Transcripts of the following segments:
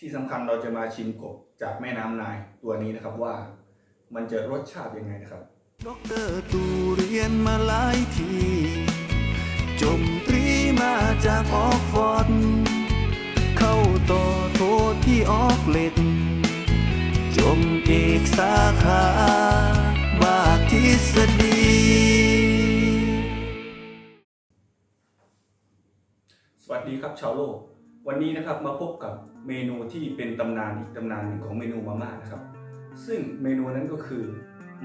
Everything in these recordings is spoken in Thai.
ที่สำคัญเราจะมาชิมกบจากแม่น้ำนายตัวนี้นะครับว่ามันจะรสชาติยังไงนะครับด็อกเตอร์ตูเรียนมาหลายทีจมตรีมาจากออกฟอร์ดเข้าต่อโทที่ออกเหล็กจมเอกสาขาบาททฤษฎีสวัสดีครับชาวโลก วันนี้นะครับมาพบกับเมนูที่เป็นตำนานอีกตำนานหนึ่งของเมนูมาม่านะครับ ซึ่งเมนูนั้นก็คือ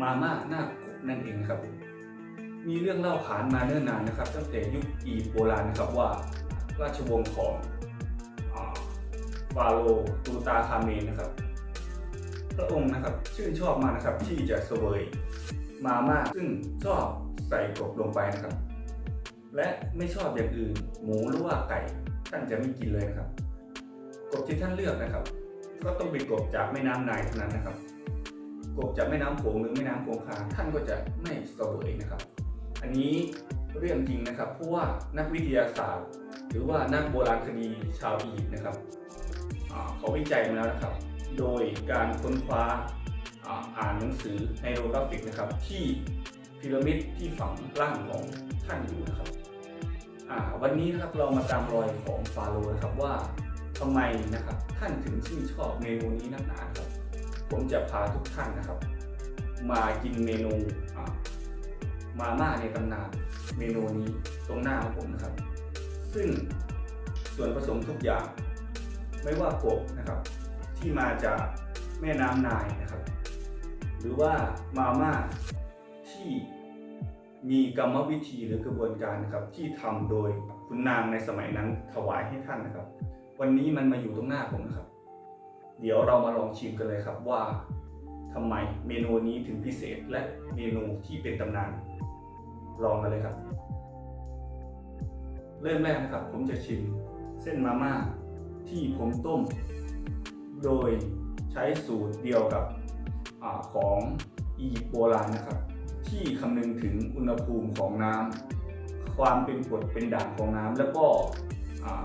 มาม่าหน้ากบนั่นเองนะครับ มีเรื่องเล่าขานมาเนิ่นนานนะครับ ตั้งแต่ยุคอีโบราณนะครับว่า ราชวงศ์ของอาฟาโรตูตาคาเมนนะครับ พระองค์นะครับชื่นชอบมากนะครับที่จะเสวยมาม่าซึ่งชอบใส่กบลงไปนะครับ และไม่ชอบอย่างอื่นหมูหรือว่าไก่ ท่านจะไม่กินเลยนะครับ กบที่ท่านเลือกนะครับ ก็ต้องเป็นกบจากแม่น้ำนายเท่านั้นนะครับ กบจากแม่น้ำโขงหรือแม่น้ำคงคาท่านก็จะไม่เสวยนะครับ อันนี้เรื่องจริงนะครับเพราะว่านักวิทยาศาสตร์ หรือว่านักโบราณคดีชาวอียิปต์นะครับเขาวิจัยมาแล้วนะครับ โดยการค้นคว้าอ่านหนังสือไฮโดรกราฟิกนะครับ ที่พีระมิดที่ฝังร่างของท่านอยู่นะครับ วันนี้นะครับเรามาตามรอยของฟาโรห์นะครับว่าทำไมนะครับท่านถึงชื่นชอบเมนูนี้นักหนาครับ ผมจะพาทุกท่านนะครับ มากินเมนูมาม่าในตำนานเมนูนี้ตรงหน้าของผมนะครับ ซึ่งส่วนผสมทุกอย่าง ไม่ว่ากบนะครับ ที่มาจากแม่น้ำนายนะครับ หรือว่ามาม่าที่ มีกรรมวิธีหรือกระบวนการนะครับที่ทำโดยคุณนางในสมัยนั้นถวายให้ท่านนะครับ วันนี้มันมาอยู่ตรงหน้าผมนะครับ เดี๋ยวเรามาลองชิมกันเลยครับว่าทำไมเมนูนี้ถึงพิเศษและเมนูที่เป็นตำนานลองกันเลยครับ เริ่มแรกนะครับ ผมจะชิมเส้นมาม่าที่ผมต้ม โดยใช้สูตรเดียวกับอของอียิปต์โบราณนะครับ ที่คำนึงถึงอุณหภูมิของน้ำความเป็นกรดเป็นด่างของน้ำแล้วก็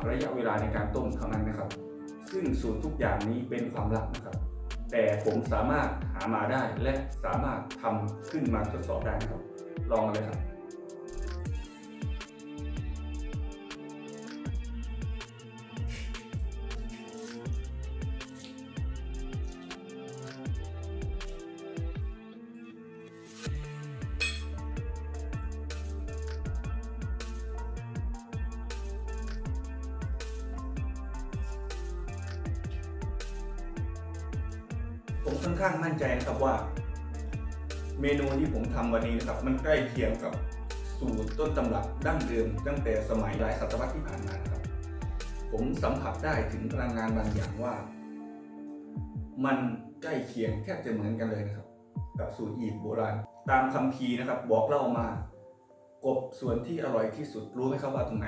ระยะเวลาในการต้มเท่านั้นนะครับ ซึ่งสูตรทุกอย่างนี้เป็นความลับนะครับ แต่ผมสามารถหามาได้และสามารถทำขึ้นมาทดสอบได้นะครับ ลองเลยครับ ผมค่อนข้างมั่นใจนะครับว่า เมนูที่ผมทำวันนี้นะครับ มันใกล้เคียงกับสูตรต้นตำรับดั้งเดิม ตั้งแต่สมัยหลายศตวรรษที่ผ่านมานครับ ผมสัมผัสได้ถึงพลังงานบางอย่างว่า มันใกล้เคียงแทบจะเหมือนกันเลยนะครับ กับสูตรอียิปต์โบราณ ตามคัมภีนะครับ บอกเล่ามากบส่วนที่อร่อยที่สุดรู้ไหมครับว่าตรงไหน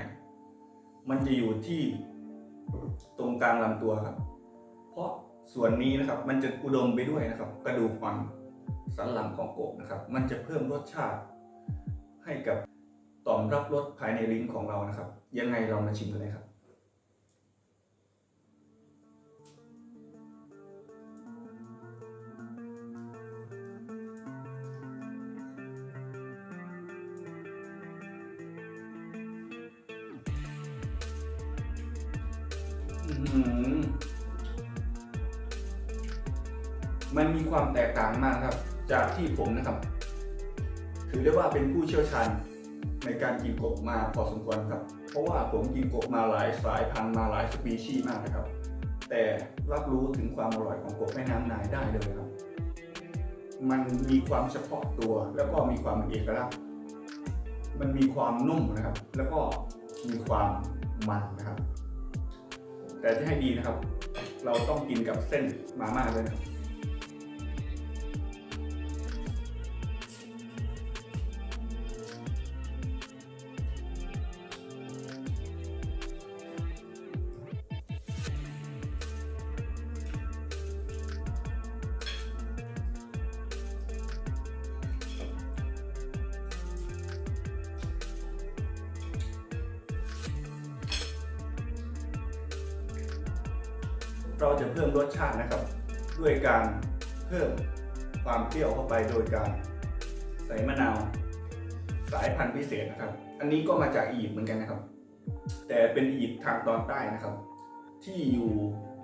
มันจะอยู่ที่ตรงกลางลำตัวครับ เพราะ ส่วนนี้นะครับมันจะอุดมไปด้วยนะครับ กระดูกอ่อนสันหลังของกบนะครับ มันจะเพิ่มรสชาติ ให้กับต่อมรับรสภายในลิ้นของเรานะครับ ยังไงเรามาชิมกันเลยครับอื้อ มันมีความแตกต่างมากครับ จากที่ผมนะครับ ถือได้ว่าเป็นผู้เชี่ยวชาญในการกินกบมาพอสมควรครับ เพราะว่าผมกินกบมาหลายสายพันธุ์มาหลายสปีชีส์มากนะครับ แต่รับรู้ถึงความอร่อยของกบแม่น้ำนายได้เลยครับ มันมีความเฉพาะตัวแล้วก็มีความเอกลักษณ์มันมีความนุ่มนะครับ แล้วก็มีความมันนะครับ แต่จะให้ดีนะครับ เราต้องกินกับเส้นมาม่าด้วยนะครับ เราจะเพิ่มรสชาตินะครับ ด้วยการเพิ่มความเปรี้ยวเข้าไปโดยการใส่มะนาวสายพันธุ์พิเศษนะครับ อันนี้ก็มาจากอียิปต์เหมือนกันนะครับ แต่เป็นอียิปต์ทางตอนใต้นะครับ ที่อยู่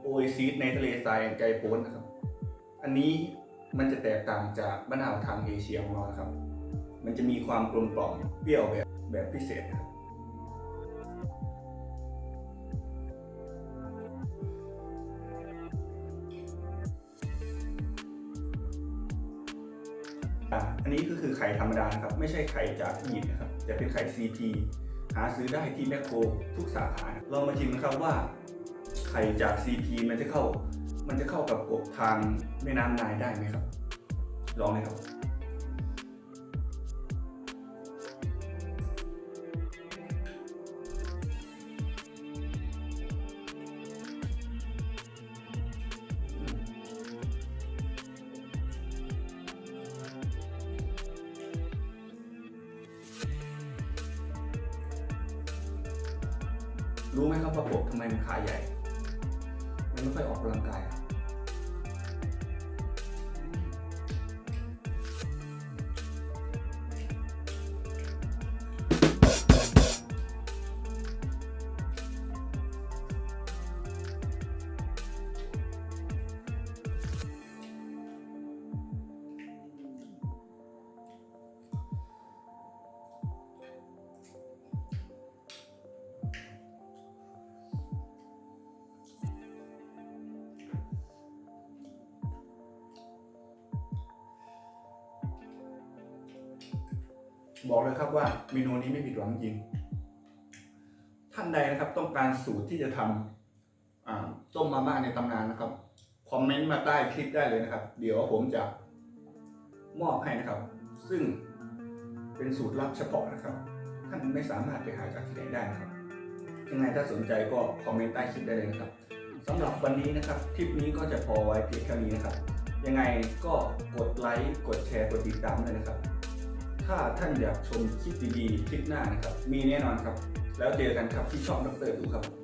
โอเอซิสในทะเลทรายไกโปนนะครับ อันนี้มันจะแตกต่างจากมะนาวทางเอเชียของเราครับ มันจะมีความกลมกล่อมเปรี้ยวแบบแบบพิเศษครับ อะอันนี้ก็คือไข่ธรรมดานะครับไม่ใช่ไข่จากอียิปต์นะครับแต่เป็นไข่ CP หาซื้อได้ที่แมคโครทุกสาขาเรามาชิมนะครับว่า ไข่จาก CP มันจะเข้า มันจะเข้ากับกบทางแม่น้ำนายได้ไหมครับ ลองเลยครับ รู้ไหมครับว่ากบทำไมมันขาใหญ่ มันไม่ค่อยออกกำลังกาย บอกเลยครับว่าเมนูนี้ไม่ผิดหวังจริง ท่านใดนะครับต้องการสูตรที่จะทำต้มมาม่าในตำนานนะครับคอมเมนต์มาใต้คลิปได้เลยนะครับ เดี๋ยวผมจะมอบให้นะครับ ซึ่งเป็นสูตรลับเฉพาะนะครับ ท่านไม่สามารถไปหาจากที่ไหนได้นะครับ ยังไงถ้าสนใจก็คอมเมนต์ใต้คลิปได้เลยนะครับสำหรับวันนี้นะครับคลิปนี้ก็จะพอไว้เพียงแค่นี้นะครับ ยังไงก็กดไลค์กดแชร์กดติดตามเลยนะครับ ถ้าท่านอยากชมคลิปดีๆ คลิปหน้านะครับ มีแน่นอนครับ แล้วเจอกันครับที่ช่องดรดูครับ